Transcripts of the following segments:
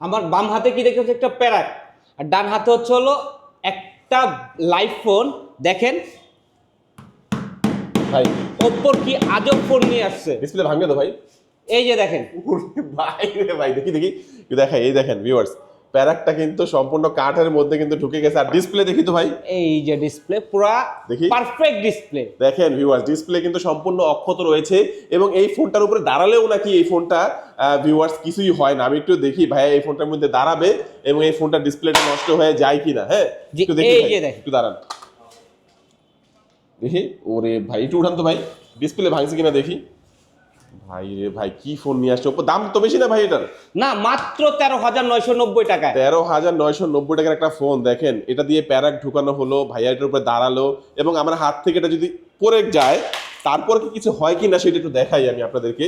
আমার বাম হাতে কি দেখতে হচ্ছে একটা প্যারাক। আর ডান হাতে হচ্ছে হলো একটা লাইভ ফোন দেখেন। ভাই। ওপর কি আজব ফোন নিয়ে আসছে। ডিসপ্লে ভাঙবে তো ভাই। এই যে দেখেন। ভাই রে ভাই দেখি দেখি। দেখাই এই দেখেন ভিউয়ার্স প্যারাকটা কিন্তু সম্পূর্ণ কাঠের মধ্যে কিন্তু ঢুকে গেছে। আর ডিসপ্লে দেখি তো ভাই। এই যে ডিসপ্লে পুরা দেখি। পারফেক্ট ডিসপ্লে দেখেন ভিউয়ার্স ডিসপ্লে কিন্তু সম্পূর্ণ অক্ষত রয়েছে এবং এই ফোনটার উপরে দাঁড়ালেও নাকি এই ফোনটা ভিউয়ার্স কিছুই হয় না। আমি একটু দেখি ভাই এই ফোনটার মধ্যে দাঁড়াবে এবং এই ফোনটার ডিসপ্লেটা নষ্ট হয়ে যায় কিনা হ্যাঁ? একটু দেখি। একটু দাঁড়ান। দেখি ওরে ভাই একটু উঠান তো ভাই। ডিসপ্লে ভাঙছে কিনা দেখি। ভাই রে ভাই কি ফোন নিয়ে আসছো? দাম তো বেশি না ভাই এটার? না মাত্র তেরো হাজার নয়শো নব্বই টাকা। তেরো হাজার নয়শো নব্বই টাকার একটা ফোন দেখেন এটা দিয়ে প্যারাক ঢুকানো হলো ভাইয়া এটার উপরে দাঁড়াল এবং আমার হাত থেকে এটা যদি পরে যায় তারপর কি কিছু হয় কি না সেটা একটু দেখাই আমি আপনাদেরকে।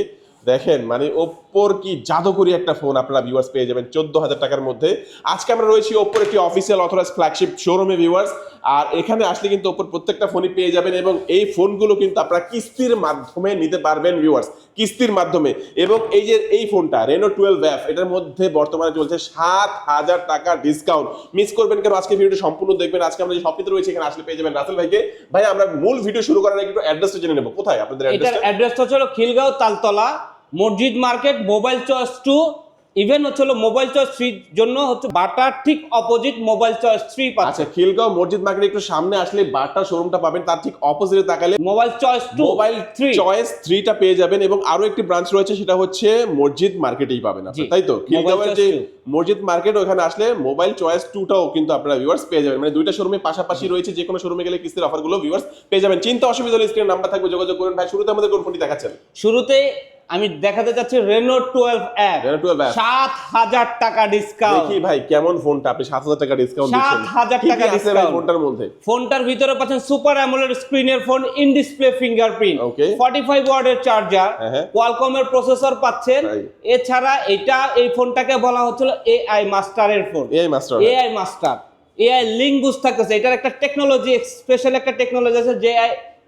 দেখেন মানে ওপ্পোর কি জাদুকরি একটা ফোন আপনারা ভিউয়ার্স পেয়ে যাবেন চোদ্দ হাজার টাকার মধ্যে। আজকে আমরা রয়েছি ওপ্পোর একটি অফিসিয়াল অথরাইজ ফ্ল্যাগশিপ শোরুমে ভিউয়ার্স আর এখানে আসলে কিন্তু ওপ্পোর প্রত্যেকটা ফোনই পেয়ে যাবেন এবং এই ফোনগুলো কিন্তু আপনারা কিস্তির মাধ্যমে নিতে পারবেন ভিউয়ার্স কিস্তির মাধ্যমে। এবং এই যে এই ফোনটা রেনো টুয়েলভ অ্যাপ এটার মধ্যে বর্তমানে চলছে সাত হাজার টাকা ডিসকাউন্ট মিস করবেন কেন? আজকে ভিডিওটা সম্পূর্ণ দেখবেন। আজকে আমরা যে শপিতে রয়েছে এখানে আসলে পেয়ে যাবেন রাসেল ভাইকে। ভাই আমরা মূল ভিডিও শুরু করার আগে একটু অ্যাড্রেসটা জেনে নেব। কোথায় আপনাদের অ্যাড্রেসটা হচ্ছে হলো খিলগাঁও তালতলা মসজিদ market mobile choice two even হচ্ছে হলো মোবাইল চয়েস থ্রির জন্য হচ্ছে বাটার ঠিক অপোজিট মোবাইল চয়েস থ্রি আচ্ছা খিলগাঁও মসজিদ মার্কেট একটু সামনে আসলে বাটার শোরুমটা পাবেন তার ঠিক অপোজিটে তাকালে mobile choice two mobile three choice থ্রিটা পেয়ে যাবেন এবং আরও একটি ব্রাঞ্চ রয়েছে সেটা হচ্ছে মসজিদ মার্কেটেই পাবেন আপনি তাই তো? খিলগাঁওয়ের যে মসজিদ মার্কেট ওখানে আসলে মোবাইল চয়েস টুটাও কিন্তু আপনারা ভিউয়ার্স পেয়ে যাবেন মানে দুইটা শোরুমে পাশাপাশি রয়েছে যে কোনো শোরুমে গেলে কিস্তির অফারগুলো ভিউয়ার্স পেয়ে যাবেন। চিন্তা অসুবিধা হলে স্ক্রিনে নাম্বার থাকবে যোগাযোগ করুন। ভাই শুরুতে আমাদের কোন ফোনটি দেখাচ্ছেন? শুরুতে আমি দেখাতে চাচ্ছি Reno twelve app Reno 12 app। সাত হাজার টাকা ডিসকাউন্ট দেখি ভাই কেমন ফোনটা? আপনি সাত হাজার টাকা ডিসকাউন্ট দিচ্ছেন। 7,000 কি কি টাকা discount। ফোনটার মধ্যে। ফোনটার ভিতরে পাচ্ছেন সুপার অ্যামোলেড স্ক্রিনের phone in display fingerprint Okay. 45 ওয়াটের চার্জার হ্যাঁ, হ্যাঁ। কোয়ালকমের প্রসেসর পাচ্ছেন। এছাড়া এটা এই ফোনটাকে বলা হচ্ছিল এআই মাস্টারের ফোন এই master AI master AI link boost থাকতেছে। এটার একটা টেকনোলজি স্পেশাল একটা টেকনোলজি আছে যে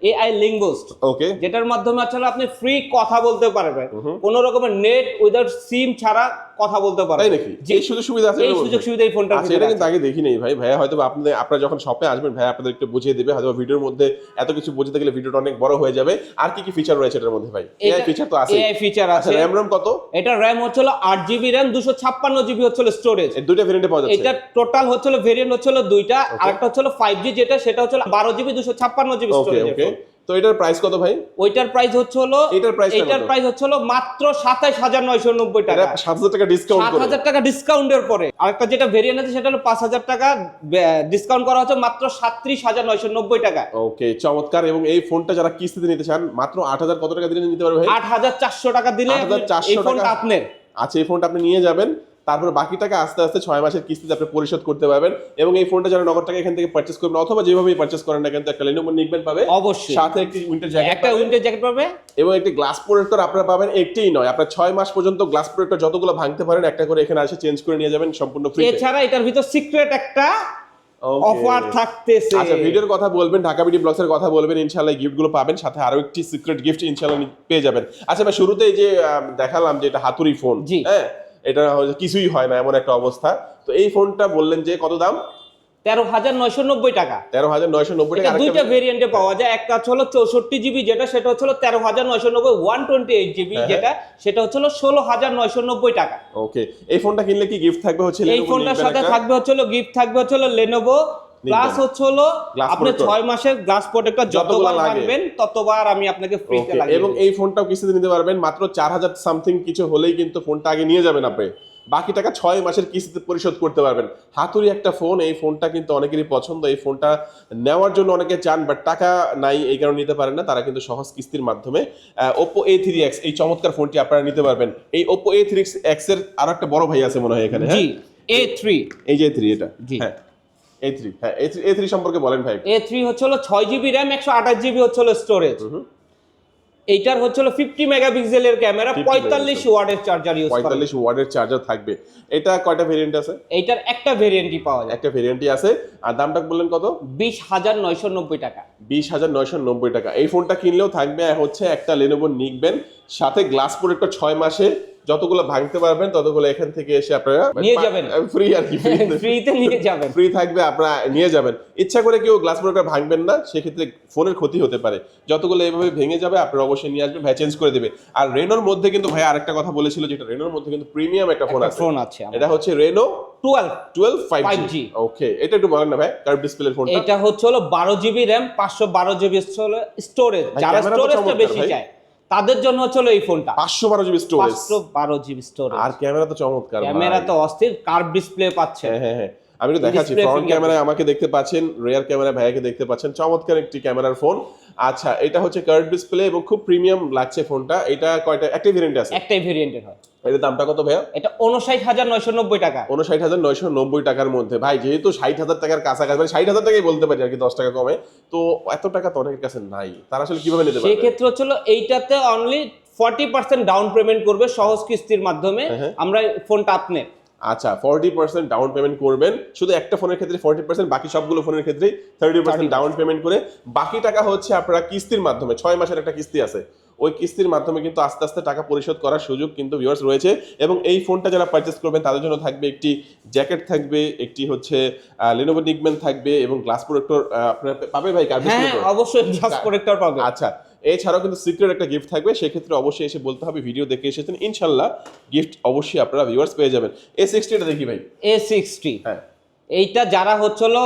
এআই লিঙ্ক বুস্ট ওকে যেটার মাধ্যমে আসলে আপনি ফ্রি কথা বলতে পারবেন। কোনো রকমের নেট উইদাউট সিম ছাড়া কথা বলতে পারবেন তাই নাকি? যে সুযোগ সুবিধা আছে এই সুযোগ সুবিধা এই ফোনটার আচ্ছা ভিতরে এটা আছে। কিন্তু আগে দেখি নেই ভাই। ভাইয়া হয়তো বা আপনাদের আপনারা যখন শপে আসবেন ভাই আপনাদের একটু বুঝিয়ে দেবে। হয়তো ভিডিওর মধ্যে এত কিছু বুঝতে গেলে ভিডিওটা অনেক বড় হয়ে যাবে। আর কি কি ফিচার রয়েছে এটার মধ্যে ভাই? এআই ফিচার তো আছে এআই ফিচার আচ্ছা আছে। র্যাম রম কত? এটা র্যাম হচ্ছিল আট জিবি র্যাম দুশো ছাপ্পান্ন জিবি হচ্ছিল স্টোরেজ এই দুইটা ভেরিয়েন্টে পাওয়া যাচ্ছে। এটা টোটাল হচ্ছিল ভেরিয়েন্ট হচ্ছিল দুইটা। আরেকটা হচ্ছিল ফাইভ জি যেটা সেটা হচ্ছিল বারো জিবি দুশো ছাপ্পান্ন জিবি ওকে স্টোরেজ ওকে তো এটার প্রাইস কত ভাই? ওইটার প্রাইস হচ্ছে হলো এটার টা এটার প্রাইস হচ্ছে হলো মাত্র সাতাইশ হাজার নয়শো নব্বই এটা টাকা। সাত হাজার টাকা ডিসকাউন্ট সাত করে হাজার টাকা ডিসকাউন্টের পরে। আরেকটা যেটা ভেরিয়েন্ট আছে সেটা হলো পাঁচ হাজার টাকা ডিসকাউন্ট করা হচ্ছে মাত্র সাতত্রিশ হাজার নয়শো নব্বই টাকা। ওকে চমৎকার। এবং এই ফোনটা যারা কিস্তিতে নিতে চান মাত্র আট হাজার কত টাকা দিলে নিতে পারবে ভাই? আট হাজার চারশো টাকা দিলে 8,400 এই ফোনটা টাকা। আপনার। আচ্ছা এই ফোনটা আপনি নিয়ে যাবেন। তারপরে বাকি টাকা আস্তে আস্তে ছয় মাসের কিস্তিতে আপনি পরিশোধ করতে পারবেন এবং এই ফোনটা যারা নগদ টাকা এখান থেকে পারচেস করবেন অথবা যেভাবেই পারচেস করেন না কিন্তু একটা লেনোভো নিকবেন পাবে। অবশ্যই। সাথে একটি উইন্টার জ্যাকেট একটা উইন্টার জ্যাকেট পাবে? এবং একটি গ্লাস প্রোটেক্টর আপনারা পাবেন একটিই নয়। আপনার ছয় মাস পর্যন্ত গ্লাস প্রোটেক্টর যতগুলো ভাঙতে পারেন একটা করে এখানে এসে চেঞ্জ করে নিয়ে যাবেন সম্পূর্ণ ফ্রি এছাড়া এটার ভিতর সিক্রেট একটা অফার থাকতেছে। আচ্ছা ভিডিওর কথা বলবেন ঢাকা বিডি ব্লগসের কথা বলবেন ইনশাআল্লাহ গিফটগুলো পাবেন সাথে আরও একটি সিক্রেট গিফট ইনশাআল্লাহ পেয়ে যাবেন। আচ্ছা ভাই শুরুতেই যে দেখালাম যে এটা হাতুড়ি ফোন জি। হ্যাঁ? এটা কিছুই হয় না এমন একটা অবস্থা। তো এই ফোনটা বললেন যে কত দাম? তেরো হাজার নয়শো নব্বই টাকা। তেরো হাজার নয়শো নব্বই টাকা। দুইটা ভেরিয়েন্টে পাওয়া যায়। একটা হচ্ছে হলো চৌষট্টি জিবি যেটা সেটা হচ্ছে তেরো হাজার নয়শো নব্বই ওয়ান টোয়েন্টি এইট জিবি যেটা সেটা হচ্ছে ষোলো হাজার নয়শো নব্বই টাকা। ওকে এই ফোনটা কিনলে কি গিফট থাকবে হচ্ছে এই ফোনটার সাথে থাকবে হচ্ছে গিফট থাকবে হচ্ছে লেনোভো প্লাস হচ্ছে হলো আপনি protector। ছয় মাসের গ্লাস প্রোটেক্টর যতবার লাগে। লাগবেন ততবার আমি আপনাকে ফ্রিতে লাগিয়ে এবং এই ফোনটাও কিস্তিতে নিতে পারবেন মাত্র চার হাজার সামথিং কিছু হলেই কিন্তু ফোনটা আগে নিয়ে যাবেন আপনি। বাকি টাকা ছয় মাসের কিস্তিতে পরিশোধ করতে পারবেন। হাতুড়ি একটা ফোন এই ফোনটা কিন্তু অনেকেরই পছন্দ এই ফোনটা নেওয়ার জন্য অনেকে চান বাট টাকা নাই এই কারণে নিতে পারেন না। তারা কিন্তু সহজ কিস্তির মাধ্যমে ওপো এ থ্রি এক্স এই চমৎকার ফোনটি আপনারা নিতে পারবেন। এই ওপো এ থ্রি এক্সের আরও একটা বড় ভাই আছে মনে হয় এখানে হ্যাঁ? এ থ্রি এই যে থ্রি এটা। হ্যাঁ। এ থ্রি হ্যাঁ এ থ্রি সম্পর্কে বলেন ভাই। এ থ্রি হচ্ছে হলো ছয় জিবি র্যাম একশো আঠাশ জিবি হচ্ছে হলো স্টোরেজ এইটার হচ্ছে হলো ফিফটি মেগাপিক্সেলের ক্যামেরা 50 পঁয়তাল্লিশ ওয়াটের চার্জার ইউজ করে পঁয়তাল্লিশ ওয়ার্ডের চার্জার থাকবে। এটা কয়টা ভেরিয়েন্ট আছে? এইটার একটা ভেরিয়েন্টই পাওয়া যায়। একটা ভেরিয়েন্টই আছে। আর দামটা বললেন কত? বিশ হাজার নয়শো নব্বই টাকা। বিশ হাজার নয়শো নব্বই টাকা। এই ফোনটা কিনলেও থাকবে হচ্ছে একটা লেনোভো নিকবেন সাথে গ্লাস প্রোটেক্টর ছয় মাসে যতগুলো ভাঙতে পারবেন ততগুলো এখান থেকে এসে আপনারা নিয়ে যাবেন। ফ্রি আর কি ফ্রিতে নিয়ে যাবেন। ফ্রি থাকবে আপনারা নিয়ে যাবেন। ইচ্ছা করে কেউ গ্লাস প্রোডাক্ট ভাঙবেন না সেক্ষেত্রে ফোনের ক্ষতি হতে পারে। যতগুলো এইভাবে ভেঙে যাবে আপনারা অবশ্যই নিয়ে আসবেন ভাই চেঞ্জ করে দেবে। আর রেনোর মধ্যে কিন্তু ভাই আরেকটা কথা বলেছিল যেটা রেনোর মধ্যে কিন্তু প্রিমিয়াম একটা ফোন আছে। ফোন আছে এটা হচ্ছে Reno twelve twelve five 5G G okay এটা একটু বলেন না ভাই কার্ভ ডিসপ্লের ফোনটা এটা হচ্ছে হলো বারো জিবি র্যাম পাঁচশো বারো জিবি স্টোরেজ যারা স্টোরেজটা বেশি চায়। তাদের জন্য হচ্ছে এই ফোনটা। পাঁচশো বারো জিবি স্টোরেজ পাঁচশো বারো জিবি স্টোরেজ আর ক্যামেরা তো চমৎকার ক্যামেরা তো অস্থির কার্ভ ডিসপ্লে পাচ্ছে হ্যাঁ হ্যাঁ হ্যাঁ। আমি একটু দেখাচ্ছি ফ্রন্ট ক্যামেরায় আমাকে দেখতে পাচ্ছেন রেয়ার ক্যামেরা ভাইয়াকে দেখতে পাচ্ছেন চমৎকার একটি ক্যামেরার ফোন আচ্ছা এটা হচ্ছে কার্ভ ডিসপ্লে এবং খুব প্রিমিয়াম লাগছে ফোনটা এটা কয়টা? একটা ভেরিয়েন্ট আছে। একটাই ভেরিয়েন্টের হয়। এটার দামটা কত ভাইয়া? এটা উনষাট হাজার নয়শো নব্বই টাকা। উনষাট হাজার নয়শো নব্বই টাকার মধ্যে। ভাই যেহেতু ষাট হাজার টাকার কাছাকাছি মানে ষাট হাজার টাকাই বলতে পারি আর কি দশ টাকা কমে। তো এত টাকা তো অনেকের কাছে নাই। তারা আসলে কীভাবে নিতে পারবে? সেক্ষেত্রে হচ্ছে এইটাতে only forty percent down payment করবে সহজ কিস্তির মাধ্যমে। হ্যাঁ, হ্যাঁ। আমরা ফোনটা আপনি আচ্ছা ফর্টি পার্সেন্ট ডাউন পেমেন্ট করবেন। শুধু একটা ফোনের ক্ষেত্রে ফর্টি পার্সেন্ট বাকি সবগুলো ফোনের ক্ষেত্রে থার্টি পার্সেন্ট ডাউন পেমেন্ট করে। বাকি টাকা হচ্ছে আপনারা কিস্তির মাধ্যমে ছয় মাসের একটা কিস্তি আছে। ওই কিস্তির মাধ্যমে কিন্তু আস্তে আস্তে টাকা পরিশোধ করার সুযোগ কিন্তু ভিউয়ার্স রয়েছে এবং এই ফোনটা যারা পারচেস করবেন তাদের জন্য থাকবে একটি জ্যাকেট থাকবে একটি হচ্ছে লেনোভো থাকবে এবং গ্লাস প্রোডাক্টর আপনার পাবে ভাই হ্যাঁ অবশ্যই গ্লাস প্রোটেক্টর পাবে আচ্ছা এছাড়াও কিন্তু সিক্রেট একটা গিফট থাকবে সেক্ষেত্রে অবশ্যই এসে বলতে হবে ভিডিও দেখে এসেছেন ইনশাল্লাহ গিফট অবশ্যই আপনারা ভিউয়ার্স পেয়ে যাবেন। এ সিক্সটিটা দেখি ভাই। এ সিক্সটি হ্যাঁ। এইটা যারা হচ্ছে হলো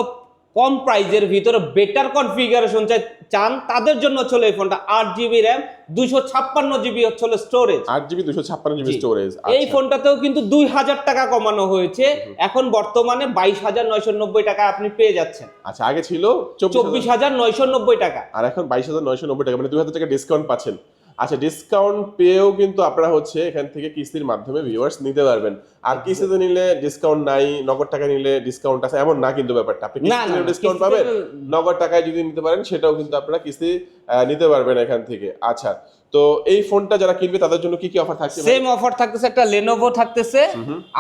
কম প্রাইজের ভিতরে বেটার কনফিগারেশন চাই চান তাদের জন্য হলো এই ফোনটা আট জিবি র্যাম দুইশো ছাপ্পান্ন জিবি হচ্ছে স্টোরেজ আট জিবি দুশো ছাপ্পান্ন জিবি স্টোরেজ এই ফোনটাতেও কিন্তু দুই হাজার টাকা কমানো হয়েছে। এখন বর্তমানে বাইশ হাজার নয়শো নব্বই টাকা আপনি পেয়ে যাচ্ছেন। আচ্ছা আগে ছিল চব্বিশ হাজার। নয়শো নব্বই টাকা। আর এখন বাইশ হাজার নয়শো নব্বই টাকা মানে দুই হাজার টাকা ডিসকাউন্ট পাচ্ছেন। আচ্ছা ডিসকাউন্ট পেয়েও কিন্তু আপনারা হচ্ছে এখান থেকে কিস্তির মাধ্যমে ভিউয়ার্স নিতে পারবেন। আর কিস্তিতে নিলে ডিসকাউন্ট নাই নগদ টাকা নিলে ডিসকাউন্ট আছে এমন না কিন্তু ব্যাপারটা। আপনি কিস্তিতে ডিসকাউন্ট পাবেন নগদ টাকায় যদি নিতে পারেন সেটাও কিন্তু আপনারা কিস্তি আহ, নিতে পারবেন এখান থেকে। আচ্ছা তো এই ফোনটা যারা কিনবে তাদের জন্য কি কি অফার থাকছে? সেম অফার থাকতেছে একটা লেনোভো থাকতেছে।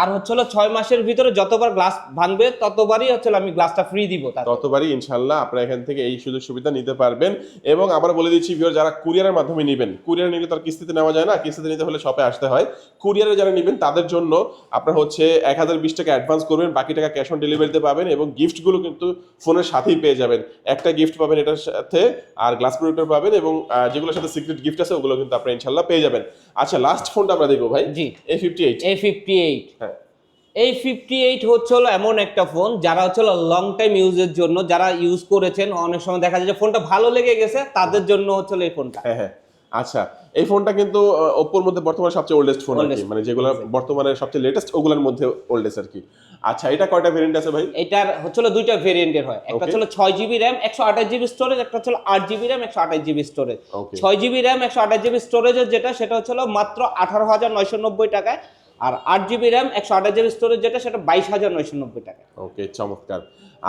আর হচ্ছে হলো ছয় মাসের ভিতরে যতবার গ্লাস ভাঙবে ততবারই হচ্ছে আমি গ্লাসটা ফ্রি দিব তাতে। ততবারই ইনশাল্লাহ আপনারা এখান থেকে এই সুযোগ সুবিধা নিতে পারবেন। এবং আবার বলে দিচ্ছি ভিউয়ার যারা কুরিয়ারের মাধ্যমে নেবেন কুরিয়ার নিলে তার কিস্তিতে নেওয়া যায় না কিস্তিতে নিতে হলে শপে আসতে হয়। কুরিয়ারে যারা নেবেন তাদের জন্য আপনারা হচ্ছে এক হাজার বিশ টাকা অ্যাডভান্স করবেন বাকি টাকা ক্যাশ অন ডেলিভারিতে পাবেন এবং গিফটগুলো কিন্তু ফোনের সাথেই পেয়ে যাবেন। একটা গিফট পাবেন এটার সাথে আর গ্লাস প্রোডাক্টর পাবেন এবং যেগুলোর সাথে সিক্রেট গিফট আছে ওগুলো কিন্তু আপনারা ইনশাল্লাহ পেয়ে যাবেন। আচ্ছা লাস্ট ফোনটা আমরা দেখব ভাই। জি। A fifty eight A fifty eight হ্যাঁ। এই ফিফটি এইট হচ্ছে হলো এমন একটা ফোন যারা হচ্ছে লং টাইম ইউজের জন্য যারা ইউজ করেছেন অনেক সময় দেখা যায় যে ফোনটা ভালো লেগে গেছে তাদের জন্য হচ্ছে এই ফোনটা হ্যাঁ হ্যাঁ। আচ্ছা এই ফোনটা কিন্তু ওপ্পোর মধ্যে বর্তমানে সবচেয়ে ওল্ডেস্ট ফোন আর কি। মানে যেগুলো বর্তমানে সবচেয়ে লেটেস্ট ওগুলোর মধ্যে ওল্ডেস্ট আর কি। আচ্ছা এটা কয়টা ভেরিয়েন্ট আছে ভাই? এটার হচ্ছে দুইটা ভেরিয়েন্টের হয়। একটা হচ্ছে হলো ছয় জিবি র্যাম একশো আঠাশ জিবি স্টোরেজ একটা হচ্ছে হলো আট জিবি র্যাম একশো আঠাশ জিবি স্টোরেজ ছয় জিবি র্যাম একশো আঠাশ জিবি স্টোরেজের যেটা সেটা হচ্ছে মাত্র আঠারো হাজার নয়শো নব্বই টাকায়। আর আট জিবি র্যাম একশো আঠাশ জিবি স্টোরেজ যেটা সেটা বাইশ হাজার নয়শো নব্বই টাকা। ওকে চমৎকার।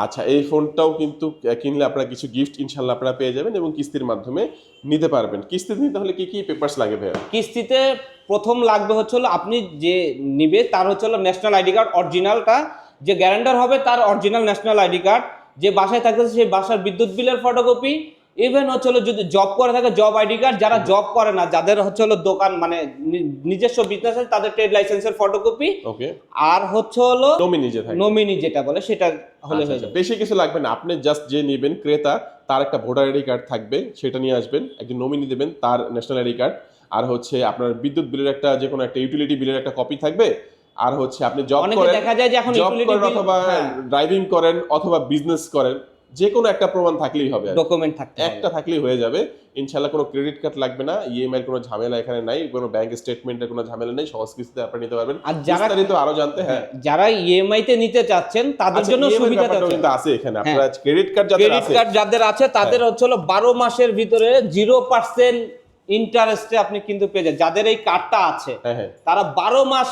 আচ্ছা এই ফোনটাও কিন্তু কিনলে আপনারা কিছু গিফট ইনশাল্লাহ আপনারা পেয়ে যাবেন এবং কিস্তির মাধ্যমে নিতে পারবেন। কিস্তিতে নিতে হলে কি কি পেপারস লাগে ভাইয়া? কিস্তিতে প্রথম লাগবে হচ্ছে হলো আপনি যে নিবে তার হচ্ছে হলো ন্যাশনাল আইডি কার্ড অরিজিনালটা যে গ্যারান্টার হবে তার অরিজিনাল ন্যাশনাল আইডি কার্ড যে বাসায় থাকতেছে সেই বাসার বিদ্যুৎ বিলের ফটোকপি ইভেন হচ্ছে হলো যদি জব করে থাকে জব আইডি কার্ড যারা জব করে না যাদের হচ্ছে হলো দোকান মানে নিজস্ব বিজনেস আছে তাদের ট্রেড লাইসেন্সের ফটোকপি ওকে আর হচ্ছে হলো নমিনি যে থাকে। নমিনি যেটা বলে সেটা হলে আচ্ছা, হয়ে আচ্ছা, যাবে। বেশি কিছু লাগবে না। আপনি জাস্ট যে নেবেন ক্রেতা তার একটা ভোটার আইডি কার্ড থাকবে সেটা নিয়ে আসবেন একজন নমিনি দেবেন তার ন্যাশনাল আইডি কার্ড আর হচ্ছে আপনার বিদ্যুৎ বিলের একটা যে কোনো একটা ইউটিলিটি বিলের একটা কপি থাকবে। আর হচ্ছে আপনি জব করেন দেখা যায় যে এখন জব utility করেন অথবা হ্যাঁ। ড্রাইভিং করেন অথবা বিজনেস করেন। যে কোনো একটা প্রমাণ থাকলেই হবে ডকুমেন্ট থাকতে একটা থাকলেই হয়ে যাবে। ইনশাল্লাহ কোনো ক্রেডিট কার্ড লাগবে না ইএমআই কোনো ঝামেলা এখানে নাই কোনো ব্যাংক স্টেটমেন্টের কোনো ঝামেলা নেই সহজ কিস্তিতে আপনি নিতে পারবেন। আর যারা বিস্তারিত আরও জানতে হ্যাঁ। যারা ইএমআই তে নিতে চাচ্ছেন তাদের আচ্ছা, জন্য সুবিধা কিন্তু আছে এখানে। আপনারা ক্রেডিট কার্ড যাদের আছে ক্রেডিট কার্ড যাদের আছে তাদের হচ্ছে হলো বারো মাসের ভিতরে জিরো পার্সেন্ট ইন্টারেস্টে আপনি কিন্তু পেয়ে যান যাদের এই কার্ডটা আছে হ্যাঁ হ্যাঁ। তারা বারো মাস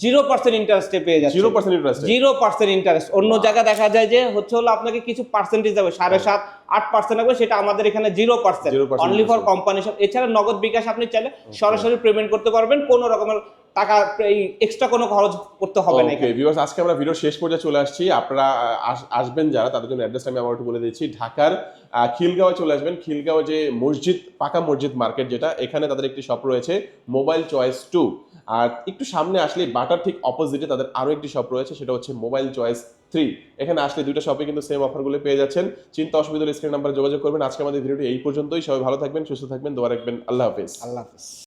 জিরো পার্সেন্ট ইন্টারেস্টে পেয়ে যাচ্ছে। Zero percent interest zero percent interest অন্য জায়গায় দেখা যায় যে হচ্ছে হলো আপনাকে কিছু পার্সেন্টেজ দেবে সাড়ে সাত আট পার্সেন্ট হবে সেটা আমাদের এখানে zero percent 0% only for company সব এছাড়া নগদ বিকাশ আপনি চাইলে সরাসরি পেমেন্ট করতে পারবেন। কোনো রকমের টাকা এই এক্সট্রা কোনো খরচ করতে হবে না ওকে ভিউয়ার্স আজকে আমরা ভিডিও শেষ পর্যায়ে চলে আসছি। আপনারা আসবেন যারা তাদের জন্য অ্যাড্রেসটা আমি আবার একটু বলে দিচ্ছি। ঢাকার আহ, খিলগাঁওয়ে চলে আসবেন। খিলগাঁও যে মসজিদ পাকা মসজিদ মার্কেট যেটা এখানে তাদের একটি শপ রয়েছে মোবাইল চয়েস টু আর একটু সামনে আসলে বাটার ঠিক অপোজিটে তাদের আরও একটি শপ রয়েছে সেটা হচ্ছে মোবাইল চয়েস থ্রি এখানে আসলে দুইটা শপে কিন্তু সেম অফারগুলো পেয়ে যাচ্ছেন। চিন্তা অসুবিধা স্ক্রিন নাম্বারে যোগাযোগ করবেন। আজকে আমাদের ভিডিওটি এই পর্যন্তই। সবাই ভালো থাকবেন সুস্থ থাকবেন। দোয়া রাখবেন। আল্লাহ হাফেজ। আল্লাহ হাফিজ।